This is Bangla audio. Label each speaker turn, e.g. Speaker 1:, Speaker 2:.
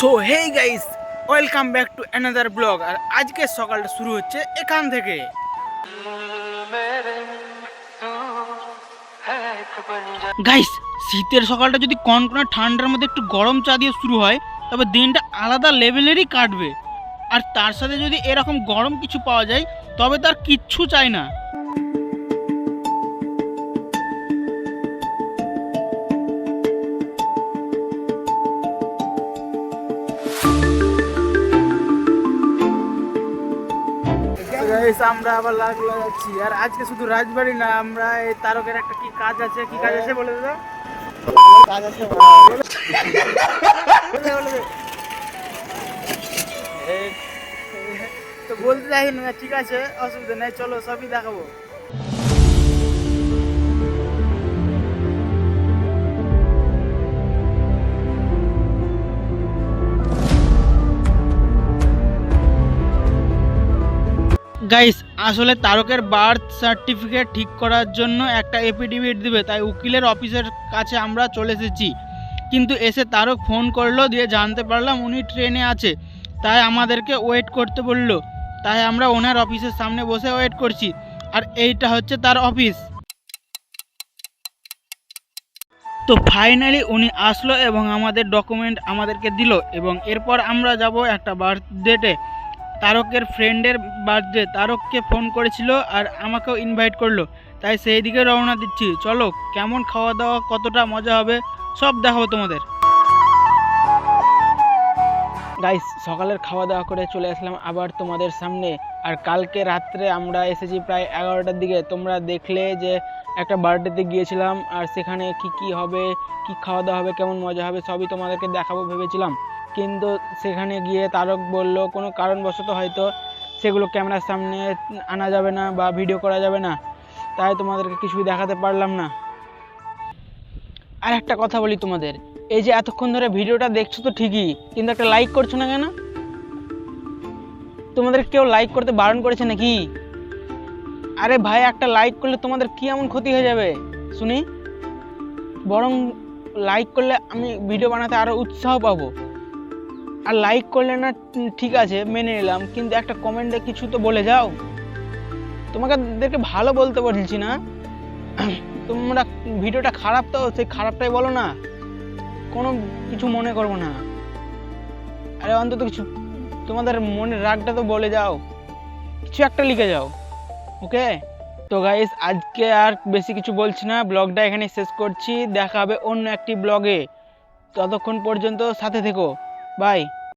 Speaker 1: So hey guys welcome back to another blog আর আজকে সকালটা শুরু হচ্ছে এখান থেকে। গাইস শীতের সকালটা যদি কনকনে ঠান্ডার মধ্যে একটু গরম চা দিয়ে শুরু হয়, তবে দিনটা আলাদা লেভেলেরই কাটবে। আর তার সাথে যদি এরকম গরম কিছু পাওয়া যায়, তবে তার কিচ্ছু চাই না। গাইস আমরা আবার লাগ লাগাচ্ছি আর আজকে শুধু রাজবাড়ি না, আমরা এই তারকের একটা কি কাজ আছে? কি কাজ আছে বলে দাদা কাজ আছে তো বলতে চাই না, ঠিক আছে, অসুবিধা নেই, চলো সবই দেখাবো। গাইস আসলে তারকের বার্থ সার্টিফিকেট ঠিক করার জন্য একটা এফিডেভিট দিবে, তাই উকিলের অফিসের কাছে আমরা চলে এসেছি। কিন্তু এসে তারক ফোন করল, দিয়ে জানতে পারলাম উনি ট্রেনে আছে। তাই আমাদেরকে ওয়েট করতে বলল। তাই আমরা ওনার অফিসের সামনে বসে ওয়েট করছি। আর এইটা হচ্ছে তার অফিস তো ফাইনালি উনি আসলো এবং আমাদের ডকুমেন্ট আমাদেরকে দিল এবং এরপর আমরা যাব একটা বার্থডেতে তারকের ফ্রেন্ডের বার্থডে তারককে ফোন করেছিল আর আমাকেও ইনভাইট করল। তাই সেই দিকে রওনা দিচ্ছি। চলো, কেমন খাওয়া দাওয়া কতটা মজা হবে, সব দেখাবো তোমাদের। গাইস সকালের খাওয়া দাওয়া করে চলে আসলাম আবার তোমাদের সামনে। আর কালকে রাত্রে আমরা এসেছি প্রায় এগারোটার দিকে। তোমরা দেখলে যে একটা বার্থডেতে গিয়েছিলাম আর সেখানে কি কি হবে, কি খাওয়া দাওয়া হবে, কেমন মজা হবে, সবই তোমাদেরকে দেখাবো ভেবেছিলাম। কিন্তু সেখানে গিয়ে তারক বলল, কোনো কারণবশত হয়তো সেগুলো ক্যামেরার সামনে আনা যাবে না বা ভিডিও করা যাবে না। তাই তোমাদেরকে কিছুই দেখাতে পারলাম না। আর একটা কথা বলি তোমাদের। এই যে এতক্ষণ ধরে ভিডিওটা দেখছ তো ঠিকই, কিন্তু একটা লাইক করছ না কেন? তোমাদের কেউ লাইক করতে বারণ করেছে নাকি? আরে ভাই, একটা লাইক করলে তোমাদের কি এমন ক্ষতি হয়ে যাবে? শুনি। বরং লাইক করলে আমি ভিডিও বানাতে আরও উৎসাহ পাবো। আর লাইক করলে না ঠিক আছে, মেনে নিলাম। কিন্তু একটা কমেন্টে কিছু তো বলে যাও। তোমাদেরকে ভালো বলতে বলছি না। তোমরা ভিডিওটা খারাপ তো, সেই খারাপটাই বলো না। কোনো কিছু মনে করব না। আরে অন্তত কিছু, তোমাদের মনের রাগটা তো বলে যাও। কিছু একটা লিখে যাও, ওকে? তো গাইস আজকে আর বেশি কিছু বলছি না। ব্লগটা এখানে শেষ করছি। দেখা হবে অন্য একটি ব্লগে। ততক্ষণ পর্যন্ত সাথে থেকো। బాయ్